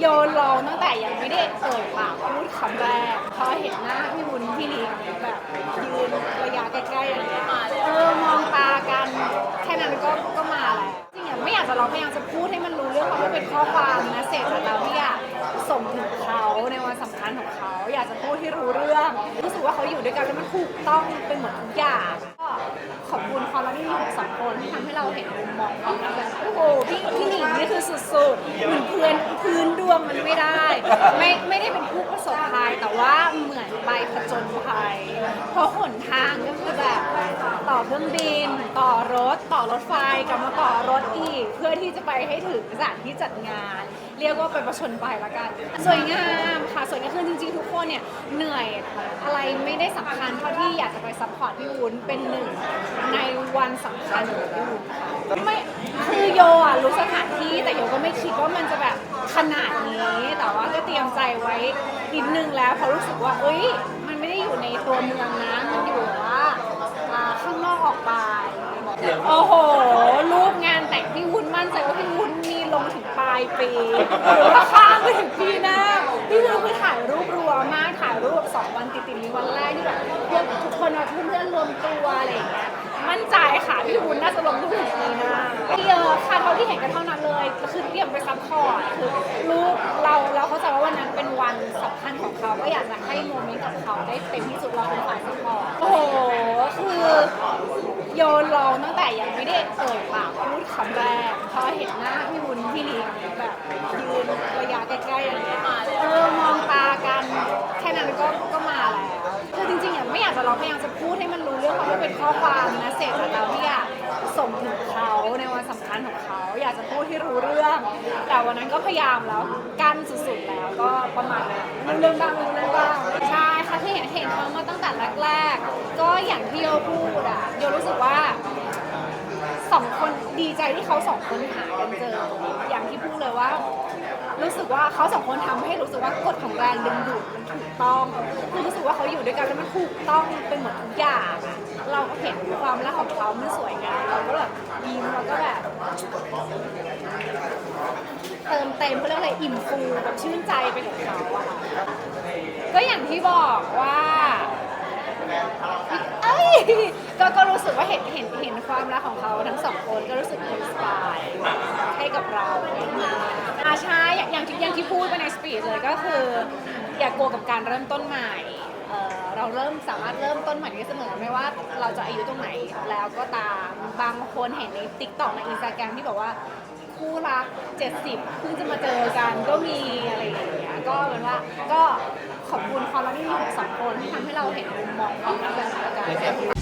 โยนลองตั้งแต่ยังไม่ได้เอ่ยปากพูดคำแรกพอเห็นหน้าพี่วุ้นพี่ลีแบบยืนระยะใกล้ๆอย่างเงี้ยเออมองตากันแค่นั้นก็ก็มาแล้วจริงๆไม่อยากจะร้องพยายามจะพูดให้มันรู้เรื่องเพราะมันเป็นข้อความนะเสร็จจากเราที่อยากส่งถึงเขาในวันสำคัญของเขา อยากจะพูดให้รู้เรื่องรู้สึกว่าเขาอยู่ด้วยกันแล้วมันถูกต้องเป็นเหมือนทุกอย่าง ขอบคุณความรักที่มีของสองคนที่ทำให้เราเห็นมุมมองของเขาแบบโอ้โหพี่พี่หนิงนี่คือสุดๆเหมือนเพื่อนพื้นดวงมันไม่ได้ ไม่ไม่ได้เป็นผู้ประสบภัยแต่ว่าเหมือนไปผจญภัยเพราะหนทางก็คือแบบต่อเครื่องบิน ต่อรถ ต่อรถไฟกลับมาต่อรถอีก เพื่อที่จะไปให้ถึงสถานที่จัดงาน เรียกว่าไปประชนไปละกัน สวยงามค่ะ สวยงามคือจริงๆ ทุกคนเนี่ยเหนื่อยอะไรไม่ได้สำคัญเท่าที่อยากจะไปซัพพอร์ตพี่วุ้นเป็นหนึ่งในวันสำคัญของพี่วุ้นค่ะไม่คือโยอะรู้สถานที่แต่โยก็ไม่คิดว่ามันจะแบบขนาดนี้ แต่ว่าก็เตรียมใจไว้นิดนึงแล้วเพราะรู้สึกว่าเอ้ยมันไม่ได้อยู่ในตัวเมืองนะมันอยู่ว่าอ่าข้างนอกออกไปโอ้โห ยปีหรือว่าข้ามไปถึงปีหน้าพี่วุ้นคือถ่ายรูปรัวมากถ่ายรูปแบบสองวันติดๆมีวันแรกที่แบบเพื่อนทุกคนมาเพื่อนๆรวมตัวอะไรอย่างเงี้ยมั่นใจค่ะพี่วุ้นน่าจะลงรูปถึงปีหน้าไม่เยอะค่ะเท่าที่เห็นกันเท่านั้นเลยคือเตรียมไปซัพพอร์ตคือรูปเราเราเข้าใจว่าวันนั้นเป็นวันสำคัญของเขาก็อยากจะให้โมเมนต์กับเขาได้เต็มที่สุดเราเป็นฝ่ายซัพพอร์ตโอ้โหคือ โยนลองตั้งแต่ยังไม่ได้เอ่ยปากพูดคำแรกพอเห็นหน้าพี่วุ้นพี่ลีแบบยืนระยะใกล้ๆอย่างเงี้ยเออมองตากันแค่นั้นก็ก็มาแล้วคือจ ราพยายามจะพูดให้มันรู้เรื่องเพราะมันเป็นข้อความนะเสร็จจากเราที่อยากส่งถึงเขาในวันสำคัญของเขา อยากจะพูดให้รู้เรื่อง แต่วันนั้นก็พยายามแล้วกั้นสุดๆแล้วก็ประมาณนั้นรู้เรื่องบ้างเรื่องบ้างใช่ค่ะที่เห็นเห็นเขามาตั้งแต่แรกๆก็อย่างที่โยพูดอะโยรู้สึกว่า ดีใจที่เขาสองคนหากันเจอ อย่างที่พูดเลยว่า รู้สึกว่าเขาสองคนทำให้รู้สึกว่ากฎของแรงดึงดูดมันถูกต้องคือรู้สึกว่าเขาอยู่ด้วยกันแล้วมันถูกต้องเป็นหมือนทุกอย่างอะเราก็เห็นความรักของเขามันสวยงามเราก็แบบยิ้มแล้วก็แบบ เติมเต็มเขาเรียกอะไรอิ่มฟูแบบชื่นใจไปกับเขาอะค่ะก็อย่างที่บอกว่า ก็ก็รู้สึกว่าเห็นเห็นเห็นความรักของเขาทั้งสองคนก็รู้สึกอินสปายให้กับเราอาใช่อย่างอย่างที่อย่างที่พูดไปในสปีดเลยก็คือ อย่ากลัวกับการเริ่มต้นใหม่เอ่อเราเริ่มสามารถเริ่มต้นใหม่ได้เสมอไม่ว่าเราจะอายุตรงไหนแล้วก็ตามบางคนเห็นในติ๊กต็อกในอินสตาแกรมที่บอกว่าคู่รัก 70 เพิ่งจะมาเจอกันก็มีอะไรอย่างเงี้ยก็เป็นว่าก็ ขอบคุณความรักที่มีของสองคนที่ทำให้เราเห็นมุมมองของกันและกัน